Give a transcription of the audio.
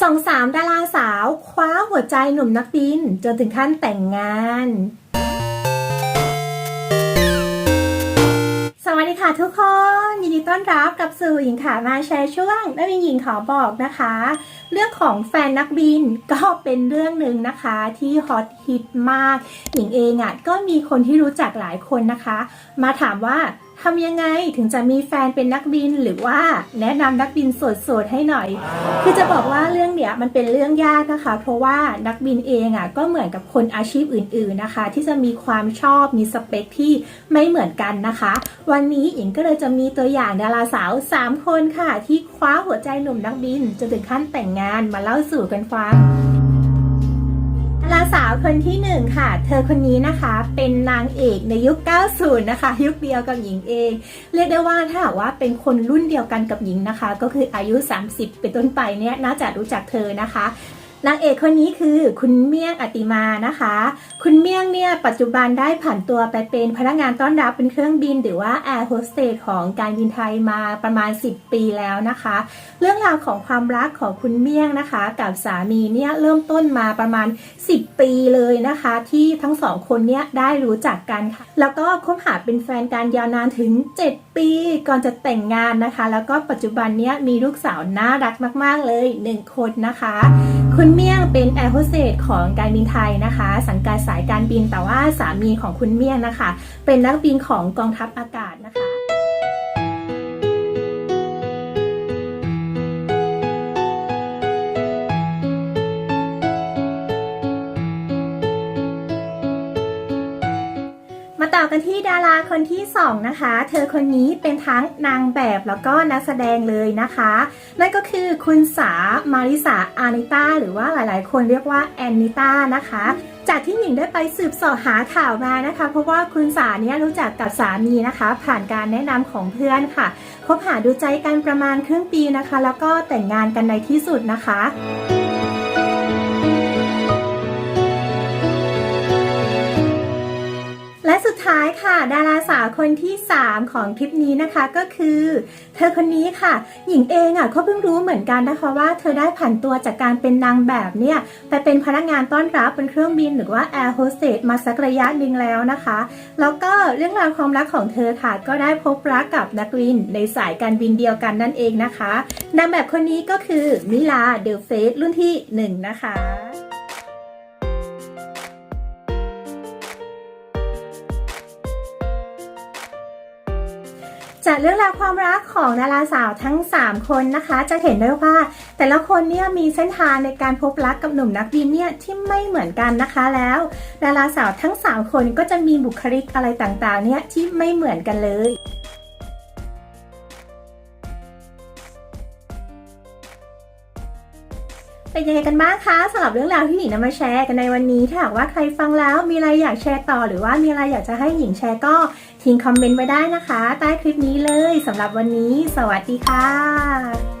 สองสามดาราสาวคว้าหัวใจหนุ่มนักบิน จนถึงขั้นแต่งงาน สวัสดีค่ะทุกคน ยินดีต้อนรับกับสู่อหญิงขามาแชร์ช่วงนักบินหญิงขอบอกนะคะ เรื่องของแฟนนักบินก็เป็นเรื่องหนึ่งนะคะที่ฮอตฮิตมาก หญิงเองอะ่ะก็มีคนที่รู้จักหลายคนนะคะ มาถามว่า ทำยังไงถึงจะมีแฟนเป็นนักบินหรือว่าแนะนำนักบินโสดๆให้หน่อย คือจะบอกว่าเรื่องเนี้ยมันเป็นเรื่องยากนะคะ เพราะว่านักบินเองอะก็เหมือนกับคนอาชีพอื่น ๆนะคะ ที่จะมีความชอบมีสเปคที่ไม่เหมือนกันนะคะ วันนี้หญิงก็เลยจะมีตัวอย่างดาราสาว 3 คนค่ะ ที่คว้าหัวใจหนุ่มนักบินจนถึงขั้นแต่งงานมาเล่าสู่กันฟัง ดาสาวคนที่หนึ่งค่ะ เธอคนนี้นะคะเป็นนางเอกในยุค 90 นะคะ ยุคเดียวกับหญิงเอง เรียกได้ว่าถ้าหากว่าเป็นคนรุ่นเดียวกันกับหญิงนะคะ ก็คืออายุ 30 เป็นต้นไปเนี่ยน่าจะรู้จักเธอนะคะ นางเอกคนนี้คือคุณเมี่ยงอติมานะคะ คุณเมี่ยงเนี่ยปัจจุบันได้ผ่านตัวไปเป็นพนักงานต้อนรับเป็นเครื่องบิน หรือว่าแอร์โฮสเตสของการบินไทยมาประมาณ 10 ปีแล้วนะคะ เรื่องราวของความรักของคุณเมี่ยงนะคะ กับสามีเนี่ยเริ่มต้นมาประมาณ 10 ปีเลยนะคะ ที่ทั้งสองคนเนี่ยได้รู้จักกันค่ะ แล้วก็คบหาเป็นแฟนกันยาวนานถึง 7 ปีก่อนจะแต่งงานนะคะ แล้วก็ปัจจุบันเนี่ยมีลูกสาวน่ารักมาก ๆ เลยหนึ่งคนนะคะ คุณเมี่ยงเป็นแอร์โฮสเตสของการบินไทยนะคะ สังกัดสายการบินแต่ว่าสามีของคุณเมี่ยงนะคะ เป็นนักบินของกองทัพอากาศ มาต่อกันที่ดาราคนที่ 2 นะคะ เธอคนนี้เป็นทั้งนางแบบแล้วก็นักแสดงเลยนะคะ นั่นก็คือคุณสา มาริสา อานิต้า หรือว่าหลายๆ คนเรียกว่าแอนนิต้านะคะ จากที่หญิงได้ไปสืบสอบหาข่าวมานะคะ เพราะว่าคุณสาเนี่ยรู้จักกับสามีนะคะ ผ่านการแนะนำของเพื่อนค่ะ คบหาดูใจกันประมาณครึ่งปีนะคะ แล้วก็แต่งงานกันในที่สุดนะคะ ค่ะ ดาราสาวคนที่ 3 ของคลิปนี้นะคะก็คือ เธอคนนี้ค่ะ หญิงเองอะก็เพิ่งรู้เหมือนกันนะคะว่าเธอได้ผ่านตัวจากการเป็นนางแบบเนี่ยไปเป็นพนักงานต้อนรับบนเครื่องบินหรือว่าแอร์โฮสเตสมาสักระยะหนึ่งแล้วนะคะ แล้วก็เรื่องราวความรักของเธอค่ะ ก็ได้พบรักกับนักบินในสายการบินเดียวกันนั่นเองนะคะ นางแบบคนนี้ก็คือมิลาเดลเฟสรุ่นที่ 1 นะคะ จากเรื่องราวความรักของดาราสาวทั้ง 3 คนนะคะ จะเห็นได้ว่า แต่ละคนเนี่ยมีเส้นทางในการพบรักกับหนุ่มนักบินเนี่ยที่ไม่เหมือนกันนะคะแล้ว ดาราสาวทั้ง 3 คนก็จะมีบุคลิกอะไรต่างๆเนี่ยที่ไม่เหมือนกันเลย เป็นยังไงกันบ้างคะสำหรับเรื่องราวที่หญิงนำมาแชร์กันในวันนี้ถ้าหากว่าใครฟังแล้วมีอะไรอยากแชร์ต่อ หรือว่ามีอะไรอยากจะให้หญิงแชร์ก็ทิ้งคอมเมนต์ไว้ได้นะคะ ใต้คลิปนี้เลยสำหรับวันนี้ สวัสดีค่ะ